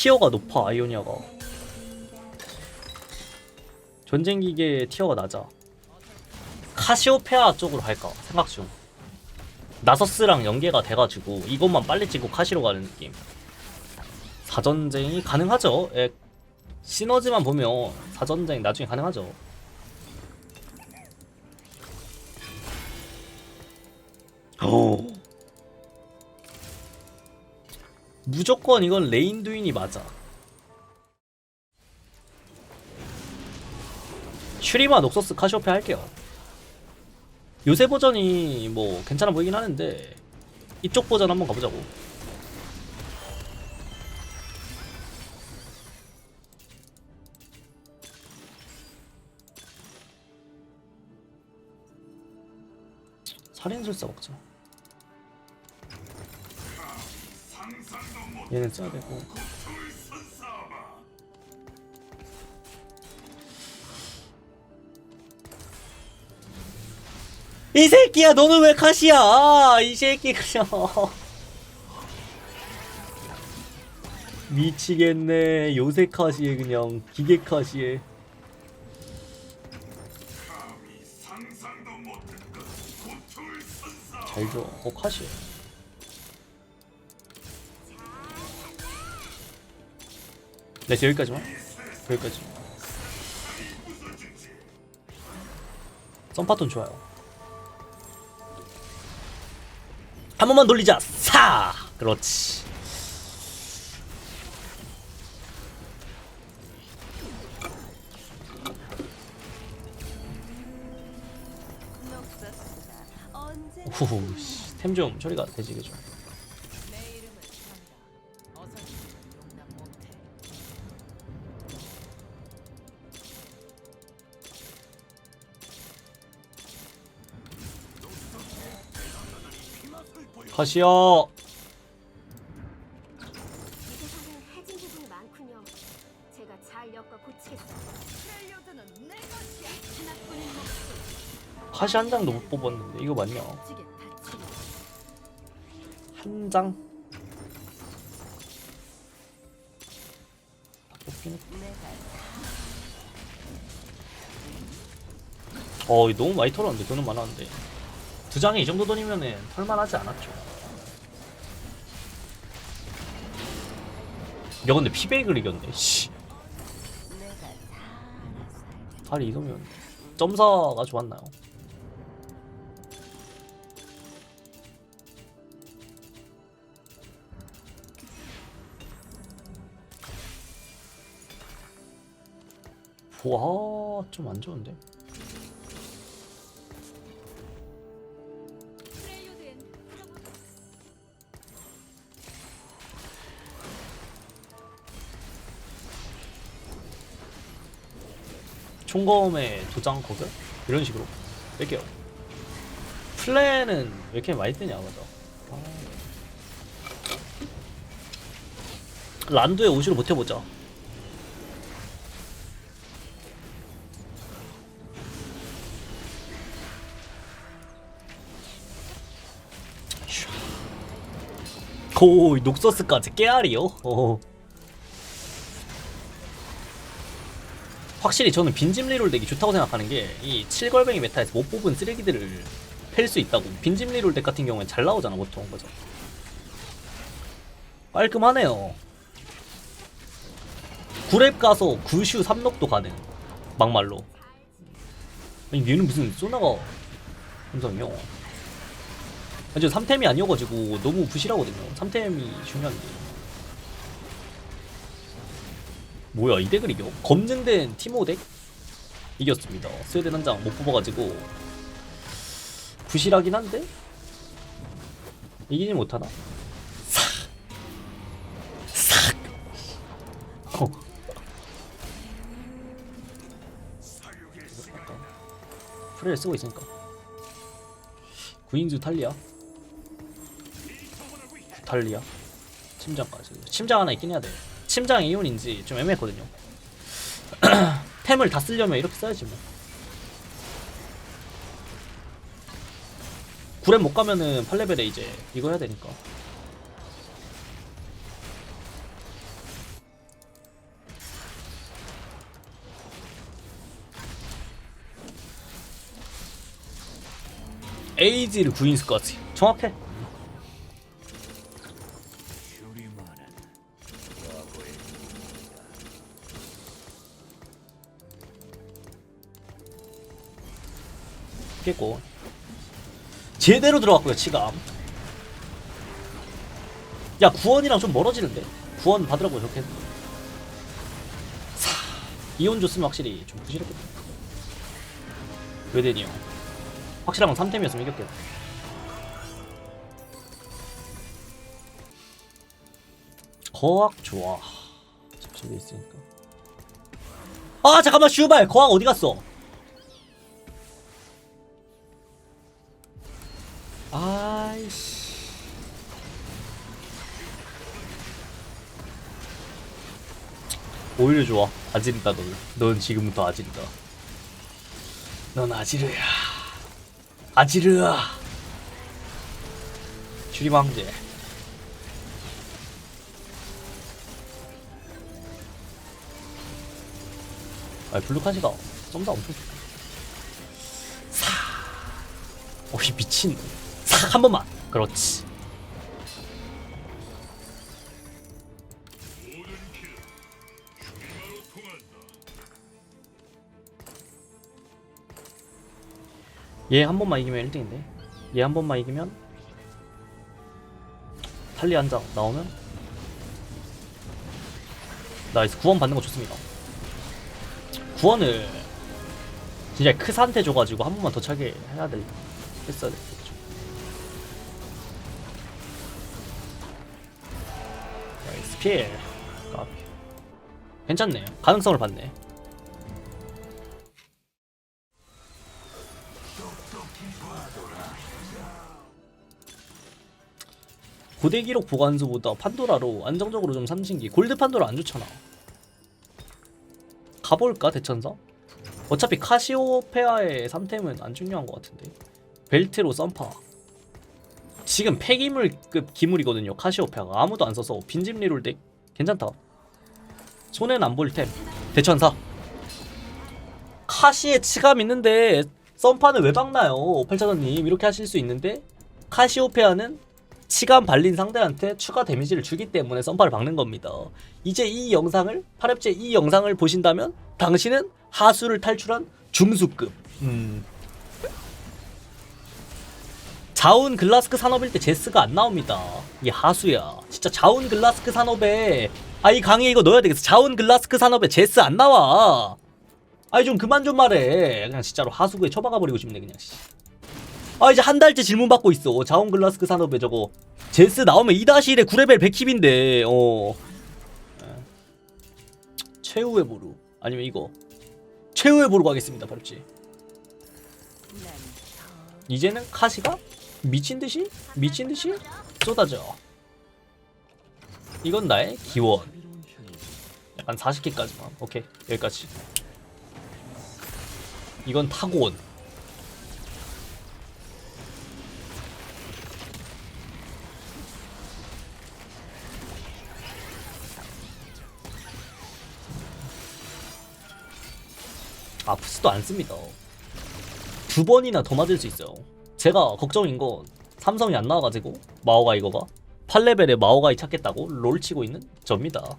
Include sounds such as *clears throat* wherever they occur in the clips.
티어가 높아 아이오니아가. 전쟁기계 티어가 낮아. 카시오페아 쪽으로 할까 생각 중. 나서스랑 연계가 돼가지고 이것만 빨리 찍고 카시로 가는 느낌. 사전쟁이 가능하죠? 예, 시너지만 보면 사전쟁 나중에 가능하죠. 오. 무조건 이건 레인 두인이 맞아. 슈리마 녹서스 카시오페 할게요. 요새 버전이 뭐 괜찮아 보이긴 하는데 이쪽 버전 한번 가보자고. 살인술사 먹자. 얘는 써야 되고. 이 새끼야 너는 왜 컷이야? 이 새끼 그냥 *laughs* 미치겠네. 요새 컷이에 그냥 기계 컷이에. 잘줘. 어 컷이 네 여기까지만. 여기까지. 썸파톤 좋아요. 한 번만 돌리자. 사! 그렇지. 후후 템 좀 처리가 되지 그죠 컷이요. 제가 잘 엮어 고치겠어요. 펠리오드는 내 것이야. 하나뿐인 목숨 컷이 한 장도 못 뽑았는데 이거 맞냐 한 장? 어 너무 많이 털었는데 돈은 많았는데 두 장에 이 정도 돈이면은 털만하지 않았죠 야 근데 피백을 이겼네 씨 다리 이거면 점사가 좋았나요? 와, 좀 안 좋은데? 총검에 도장 거결? 이런 식으로 뺄게요. 플랜은 왜 이렇게 많이 뜨냐, 맞아. 아. 란도에 오시로 버텨보자. 오, 녹서스까지 깨알이요? 어. 확실히 저는 빈짐 리롤 덱이 좋다고 생각하는 게 이 7걸뱅이 메타에서 못 뽑은 쓰레기들을 팰 수 있다고. 빈짐 리롤 덱 같은 경우엔 잘 나오잖아 보통. 그죠? 깔끔하네요. 9랩 가서 9슈 3럭도 가능. 막말로. 아니 얘는 무슨 소나가 함성이요? 아니 저 3템이 아니어가지고 너무 부실하거든요. 3템이 중요한 게 뭐야 이 덱을 이겨? 검증된 티모 덱? 이겼습니다 스웨덴 한 장 못 뽑아가지고 부실하긴 한데 이기지 못하나? 싹! 싹! 어. 프레를 쓰고 있으니까 구인수 탈리아 탈리아 침장까지 침장 하나 있긴 해야 돼 심장 이온인지 좀 애매했거든요. *clears throat* 템을 다 쓰려면 이렇게 써야지 뭐. 구렛 못 가면은 8레벨에 이제 이거 해야 되니까. 에이지를 구인 쓸것 같지 정확해. 깼고. 제대로 들어갔고요 치감. 야 구원이랑 좀 멀어지는데? 구원 받으라고 좋겠네 사 이온 줬으면 확실히 좀 부실했겠다. 외대니요. 확실한 건 3템이었으면 이겼겠다. 거학 좋아 저기 있으니까. 아 잠깐만 슈발! 거학 어디 갔어 오히려 좋아. 아지르다 넌. 넌 지금부터 아지르다. 넌 아지르야. 아지르야. 황제. 아 블루카시가 썸다 엄청 좋다. 사. 어이 미친. 싹한 번만. 그렇지 얘 한 번만 이기면 1등인데. 얘 한 번만 이기면 탈리 한 장 나오면 나이스. 구원 받는 거 좋습니다. 구원을 진짜 크산테 줘가지고 한 번만 더 차게 해야 될 했어야 됐죠. 나이스. 필 까비 괜찮네. 가능성을 봤네 고대 기록 보관소보다 판도라로 안정적으로 좀 삼신기 골드 판도라 안 좋잖아. 가볼까 대천사? 어차피 카시오페아의 3템은 안 중요한 것 같은데. 벨트로 썸파. 지금 폐기물급 기물이거든요 카시오페아가. 아무도 안 써서 빈집 리롤 덱. 괜찮다. 손해는 안볼 템. 대천사. 카시에 치감 있는데 썸파는 왜 박나요 팔차전님? 이렇게 하실 수 있는데? 카시오페아는 치감 발린 상대한테 추가 데미지를 주기 때문에 썸파를 박는 겁니다. 이제 이 영상을 8렙째 이 영상을 보신다면 당신은 하수를 탈출한 중수급. 음. 자운 글라스크 산업일 때 제스가 안 나옵니다. 이게 하수야. 진짜 자운 글라스크 산업에 아 이 강의 이거 넣어야 되겠어. 자운 글라스크 산업에 제스 안 나와. 아이 좀 그만 좀 말해. 그냥 진짜로 하수구에 처박아 버리고 싶네 그냥. 씨. 아 이제 한 달째 질문 받고 있어. 자원 글라스크 산업에 저거. 제스 나오면 2-1에 9레벨 100킵인데 어. 예. 최후의 보루. 아니면 이거. 최후의 보루 가겠습니다 바로지 이제는 카시가 미친듯이? 미친듯이? 쏟아져. 이건 나의 기원. 약간 40개까지만. 오케이 여기까지. 이건 타고온 아 푸스도 안 씁니다. 두 번이나 더 맞을 수 있어요. 제가 걱정인 건 삼성이 안 나와가지고 마오가 이거가 8레벨에 마오가이 찾겠다고 롤 치고 있는 접니다.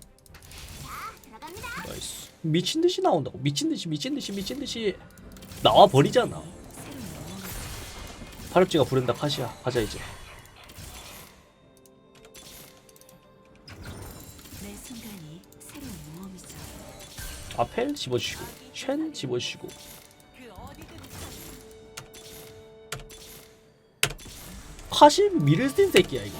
나이스. 미친 듯이 나온다고 미친 듯이 미친 듯이 미친 듯이 나와 버리잖아. 파렵지가 부른다 카시야 가자 이제. 아펠 집어주시고 쉔 집어주시고 그 어디든 카시 미를 쓴 새끼야 이거.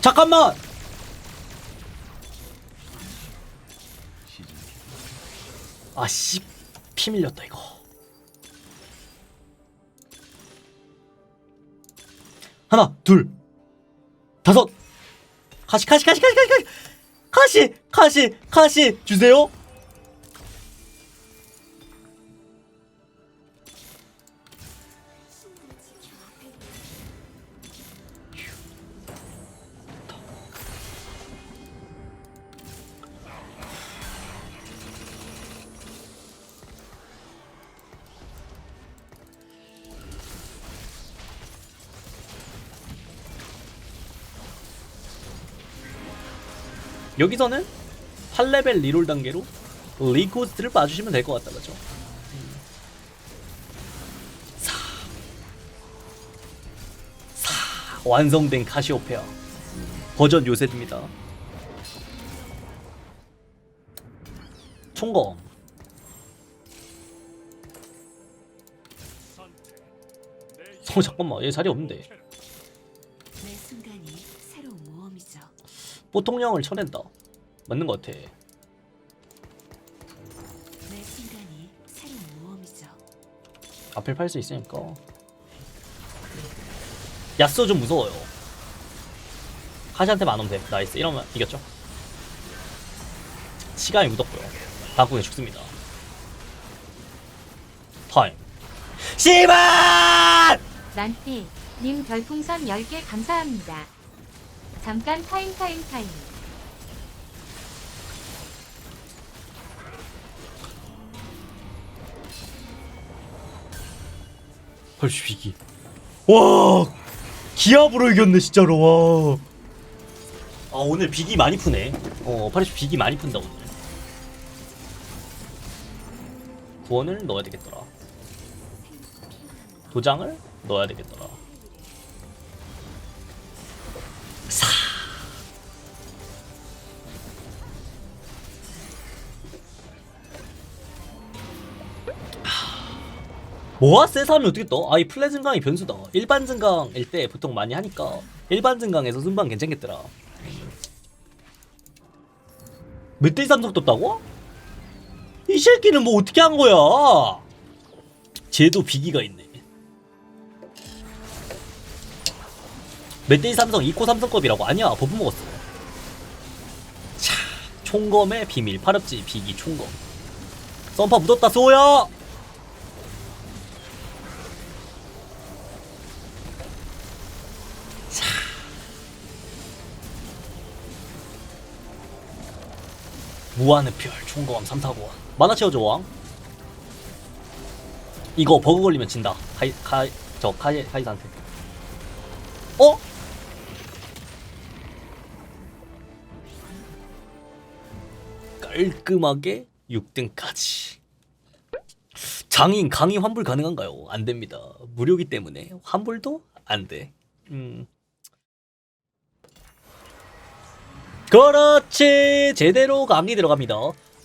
잠깐만. 아씨 피 밀렸다 이거. 하나 둘 다섯 카시 카시 카시 카시 카시 카시 카시 카시 주세요. 여기서는 8레벨 리롤 단계로 리코스트를 봐주시면 될 것 같다 그죠? 음. 사. 사. 완성된 카시오페아 버전 요새입니다. 총검 어 잠깐만 얘 자리 없는데 보통령을 쳐낸다. 맞는 것 같아. 매 순간이 새로운 모험이죠. 앞을 팔 수 있으니까. 야스오 좀 무서워요. 카시한테만 안 오면 돼. 나이스. 이러면 이겼죠? 시간이 묻었고요. 다국에 죽습니다. 타임. 씨발! 난티 님 별풍선 10개 감사합니다. 잠깐 타임 타임 타임. 비기 와 기압으로 이겼네 진짜로 와. 아 오늘 비기 많이 푸네. 어 파리스 비기 많이 푼다 오늘. 구원을 넣어야 되겠더라. 도장을 넣어야 되겠더라. 뭐야? 세사하면 어떻게 떠? 아이 플랫 증강이 변수다. 일반 증강일 때 보통 많이 하니까 일반 증강에서 순방 괜찮겠더라. 멧돼지 삼성 떴다고? 이 새끼는 뭐 어떻게 한 거야? 쟤도 비기가 있네. 멧돼지 삼성 2코 삼성급이라고 아니야 버프 먹었어. 차 총검의 비밀 파렵지 비기 총검. 썬파 묻었다 쏘야. 무한의 별 총검 349원 만화 채워줘 왕 이거 버그 걸리면 진다. 카이 카이 저 카이 카이사한테. 어? 깔끔하게 6등까지. 장인 강의 환불 가능한가요? 안 됩니다. 무료기 때문에 환불도 안돼. 음. 그렇지. 제대로 강의 들어갑니다.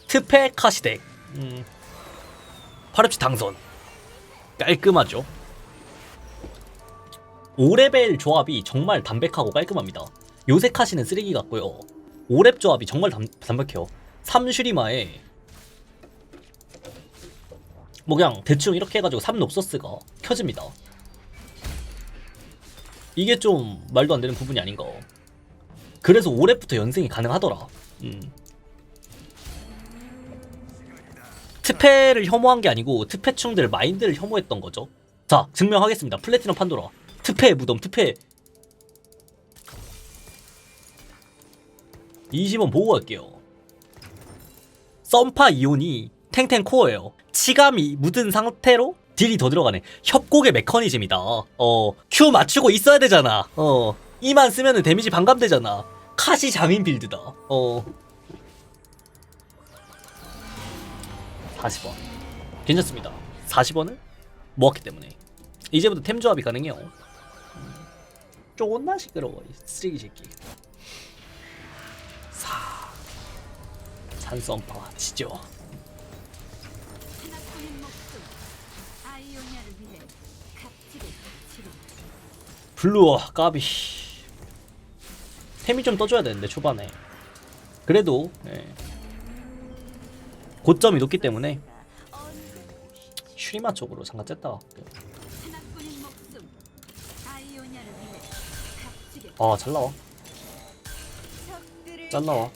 특패 카시덱 음. 파르치 당선. 깔끔하죠. 5레벨 조합이 정말 담백하고 깔끔합니다. 요새 카시는 쓰레기 같고요. 5렙 조합이 정말 담, 담백해요. 3슈리마에 뭐 그냥 대충 이렇게 해가지고 3롭서스가 켜집니다. 이게 좀 말도 안 되는 부분이 아닌가 그래서 5렙부터 연승이 가능하더라. 음. 트페를 혐오한 게 아니고 트페충들 마인드를 혐오했던 거죠. 자, 증명하겠습니다. 플래티넘 판도라. 트페의 무덤, 트페. 20원 보고 갈게요. 썸파 이온이 탱탱 코어예요. 치감이 묻은 상태로 딜이 더 들어가네. 협곡의 메커니즘이다. 어, Q 맞추고 있어야 되잖아. 어, 이만 쓰면은 데미지 반감되잖아. 카시 장인 빌드다. 어. 40원. 괜찮습니다. 40원을 모았기 때문에. 이제부터 템 조합이 가능해요. 음. 존나 시끄러워, 이 쓰레기 새끼. 4. 산썸파, 지죠. 블루어 까비 템이 좀 떠줘야 되는데 초반에. 그래도 예. 고점이 높기 때문에 슈리마 쪽으로 잠깐 쨌다 아잘 나와. 잘 나와.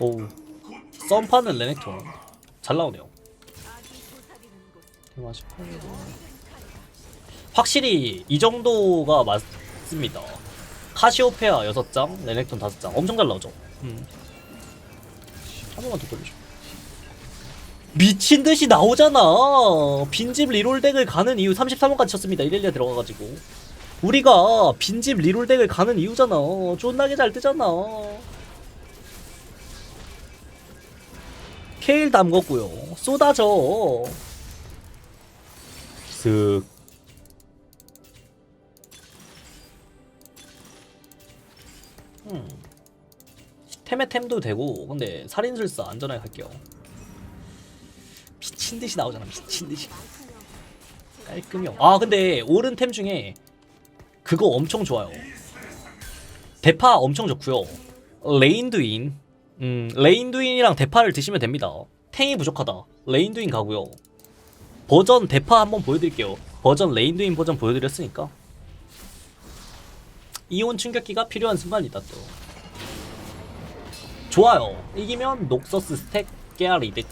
오우. 썸파는 레넥톤 잘 나오네요 18 확실히 이 정도가 맞습니다 카시오페아 6장 레넥톤 5장 엄청 잘 나오죠 음. 한 번만 더 돌려줘 미친 듯이 나오잖아. 빈집 리롤 덱을 가는 이유 33원까지 쳤습니다. 이렐리아 들어가가지고. 우리가 빈집 리롤 덱을 가는 이유잖아. 존나게 잘 뜨잖아. 케일 담궜고요. 쏟아져. 쓱. 음. 템에 템도 되고 근데 살인술사 안전하게 갈게요. 미친 듯이 나오잖아. 미친 듯이. 깔끔형. 아 근데 오른 템 중에 그거 엄청 좋아요. 대파 엄청 좋고요. 레인두인. 음, 레인두인이랑 대파를 드시면 됩니다. 탱이 부족하다. 레인두인 가고요. 버전 대파 한번 보여드릴게요. 버전 레인두인 버전 보여드렸으니까. 이온 충격기가 필요한 순간이다 또. 좋아요. 이기면 녹서스 스택 깨알이득.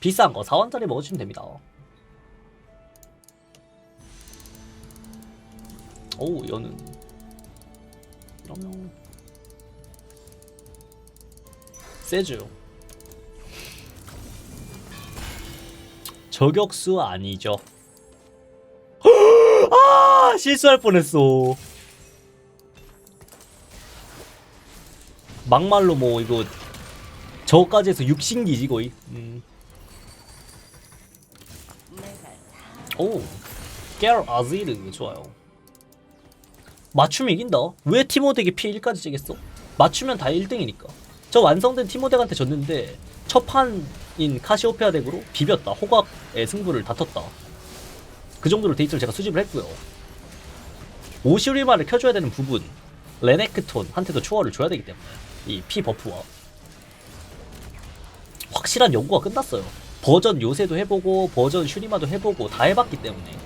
비싼 거 4원짜리 먹으시면 됩니다. 오, 여는. 그러면. 세죠. 저격수 아니죠. *gasps* 아, 실수할 뻔했어. 막말로 뭐 이거 저까지 해서 육신기지 거의. 음. 내가 오, 게르 아지르 좋아요. 맞추면 이긴다. 왜 티모덱이 피 1까지 찌겠어? 맞추면 다 1등이니까. 저 완성된 티모덱한테 졌는데 첫 판인 카시오페아 덱으로 비볐다. 호각의 승부를 다퉜다. 그 정도로 데이터를 제가 수집을 했고요. 오시리마를 켜줘야 되는 부분 레네크톤한테도 초월을 줘야 되기 때문에 이 피 버프와 확실한 연구가 끝났어요. 버전 요새도 해보고 버전 슈리마도 해보고 다 해봤기 때문에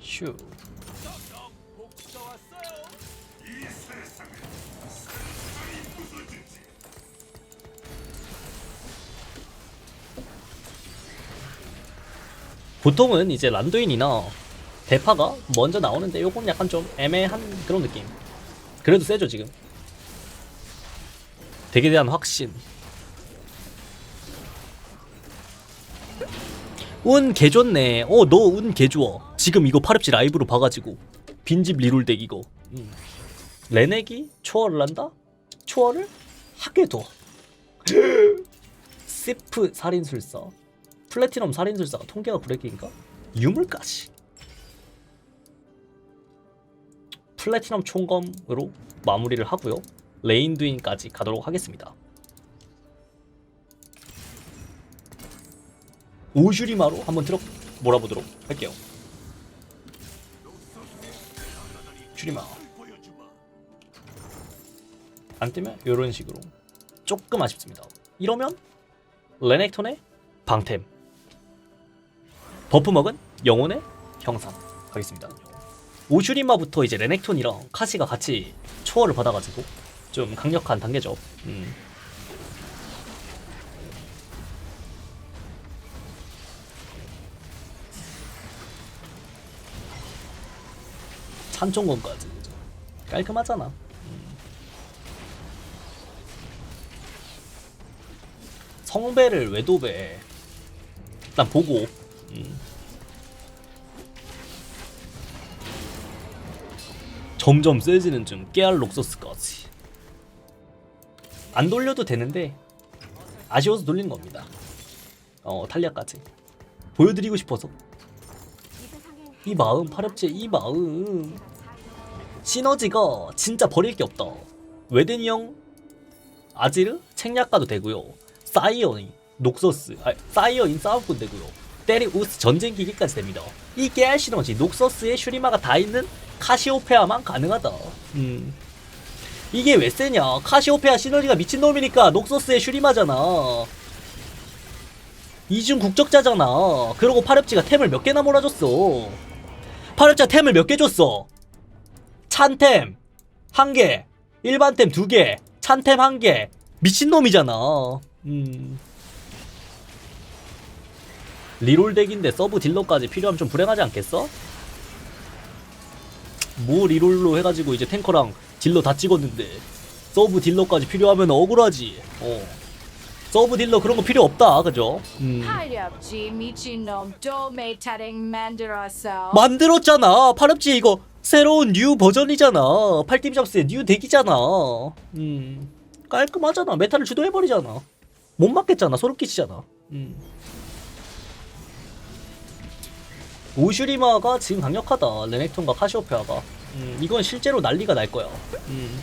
슈 보통은 이제 란도인이나 대파가 먼저 나오는데 요건 약간 좀 애매한 그런 느낌. 그래도 세죠 지금. 덱에 대한 확신. 운 개좋네. 어 너 운 개좋아 지금 이거 파렵지 라이브로 봐가지고. 빈집 리롤 덱 이거. 음. 레넥이 초월을 한다? 초월을? 하게 둬. *laughs* 시프 살인술사 플래티넘 살인술사가 통계가 브레이크인가? 유물까지 플래티넘 총검으로 마무리를 하고요. 레인두인까지 가도록 하겠습니다. 오슈리마로 한번 들어 몰아보도록 할게요. 슈리마. 안 뜨면 이런 식으로. 조금 아쉽습니다. 이러면 레넥톤의 방템 버프 먹은 영혼의 형상 가겠습니다. 오슈리마부터 이제 레넥톤이랑 카시가 같이 초월을 받아가지고 좀 강력한 단계죠. 음. 찬총검까지 깔끔하잖아. 음. 성배를 외도배 일단 보고 음. 점점 세지는 중 깨알 록소스까지. 안 돌려도 되는데 아쉬워서 돌린 겁니다. 어 탈리아까지. 보여드리고 싶어서. 이 마음 파렵제 이 마음. 시너지가 진짜 버릴 게 없다. 웨데니 형 아지르 책략가도 되고요. 사이언이 녹서스 아 사이언인 싸움꾼 되고요 때리우스 전쟁 기기까지 됩니다. 이 깨알 시너지 녹서스에 슈리마가 다 있는 카시오페아만 가능하다. 음. 이게 왜 세냐? 카시오페아 시너지가 미친놈이니까 녹서스의 슈리마잖아. 이중 국적자잖아. 그러고 파렵지가 템을 몇 개나 몰아줬어. 파렵지가 템을 몇 개 줬어? 찬템 한 개 일반템 두 개 찬템 한 개. 미친놈이잖아. 음 리롤 덱인데 서브 딜러까지 필요하면 좀 불행하지 않겠어? 뭐 리롤로 해가지고 이제 탱커랑 딜러 다 찍었는데 서브 딜러까지 필요하면 억울하지. 어. 서브 딜러 그런 거 필요 없다, 그죠? 음. 만들었잖아. 파렵지 이거 새로운 뉴 버전이잖아. 팔팀 잡스의 뉴 덱이잖아. 음. 깔끔하잖아. 메타를 주도해버리잖아. 못 맞겠잖아. 소름 끼치잖아. 음. 오슈리마가 지금 강력하다. 레넥톤과 카시오페아가. 음, 이건 실제로 난리가 날 거야. 음.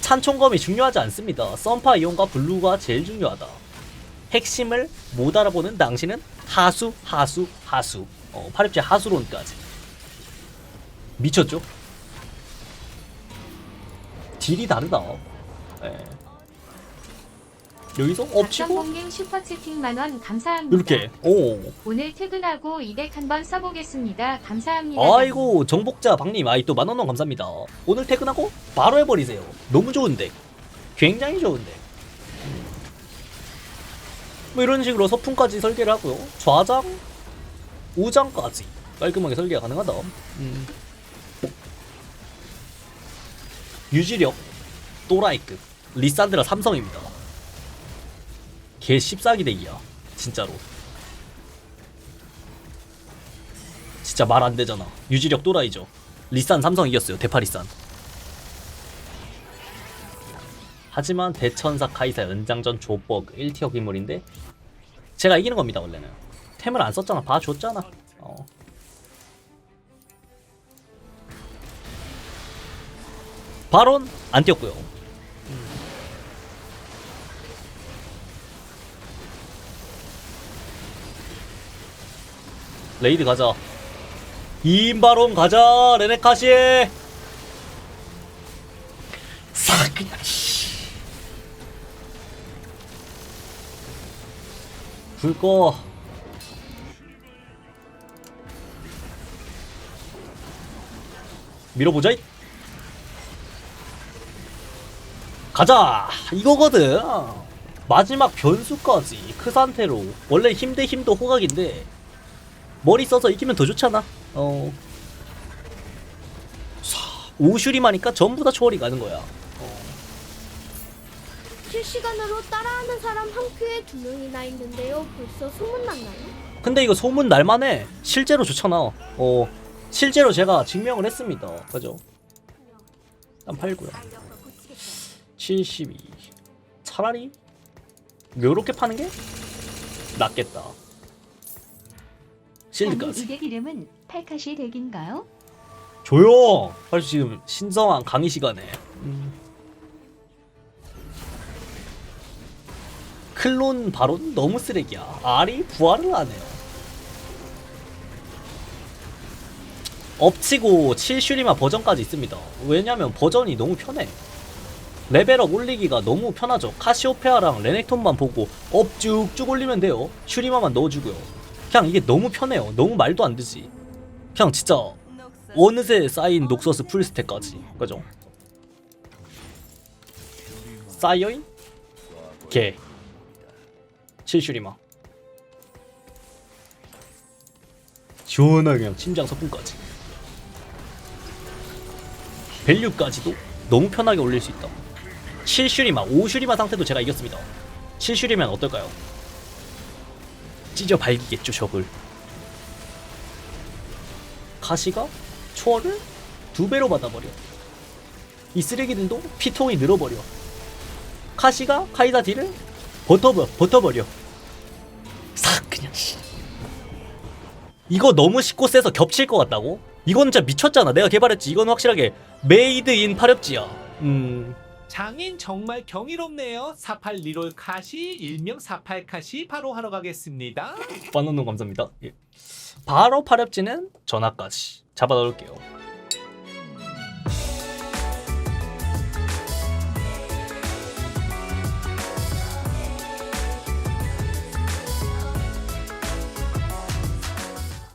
찬총검이 중요하지 않습니다. 썬파 이온과 블루가 제일 중요하다. 핵심을 못 알아보는 당신은 하수, 하수, 하수. 어, 파립제 하수론까지. 미쳤죠? 딜이 다르다. 예. 여기서 엎치고 공갱 슈퍼 채팅 만원 감사합니다. 이렇게. 오. 오늘 퇴근하고 이덱 한번 써보겠습니다. 감사합니다. 아이고 정복자 박님 아이 또 만원원 감사합니다. 오늘 퇴근하고 바로 해버리세요. 너무 좋은데. 굉장히 좋은데. 음. 뭐 이런 식으로 서풍까지 설계를 하고요. 좌장, 우장까지 깔끔하게 설계가 가능하다. 음. 유지력 또라이급 리산드라 삼성입니다. 개 14기 덱이야. 진짜로. 진짜 말 안 되잖아. 유지력 또라이죠. 리산 삼성 이겼어요. 대파 리산. 하지만 대천사 카이사 연장전 조버그 1티어 괴물인데 제가 이기는 겁니다 원래는. 템을 안 썼잖아. 봐줬잖아. 어. 바론 안 뛰었고요. 레이드 가자. 2인 바론 가자 레네카시 싹 그냥 씨. 불꺼 밀어보자 이. 가자 이거거든 마지막 변수까지 그 상태로 원래 힘 대 힘도 호각인데 머리 써서 이기면 더 좋잖아. 어. 사, 오슈리마니까 전부 다 초월이 가는 거야. 어. 실시간으로 따라하는 사람 한 큐에 두 명이나 있는데요. 벌써 소문났나요? 근데 이거 소문 날만해. 실제로 좋잖아. 어. 실제로 제가 증명을 했습니다. 그죠? 일단 팔고요. 달력과 고치겠어요. 72. 차라리 요렇게 파는 게 낫겠다. 실드까지. 이덱 이름은 팔카시 덱인가요? 조용! 사실 지금 신성한 강의 시간에. 클론 바론 너무 쓰레기야. 알이 부활을 안해요. 엎치고 7슈리마 버전까지 있습니다. 왜냐면 버전이 너무 편해. 레벨업 올리기가 너무 편하죠. 카시오페아랑 레넥톤만 보고 업 쭉쭉 올리면 돼요. 슈리마만 넣어주고요 그냥 이게 너무 편해요. 너무 말도 안 되지. 그냥 진짜 어느새 쌓인 녹서스 풀스택까지. 그죠? 쌓여인? 개. 칠슈리마. 시원하게 그냥 침장 서풍까지. 밸류까지도 너무 편하게 올릴 수 있다. 7슈리마 5슈리마 상태도 제가 이겼습니다. 7슈리면 어떨까요? 찢어 발기겠죠 적을 가시가 초월을 두 배로 받아버려. 이 쓰레기들도 피통이 늘어버려. 카시가 카이사 딜을 버텨버, 버텨버려. 싹 그냥 씨. 이거 너무 쉽고 세서 겹칠 것 같다고? 이건 진짜 미쳤잖아. 내가 개발했지. 이건 확실하게 메이드 인 파렵지야. 음. 장인 정말 경이롭네요. 48 리롤 카시 일명 48 카시 바로 하러 가겠습니다. 바나노 감사합니다. 예. 바로 파렵지는 전화까지 잡아 넣을게요.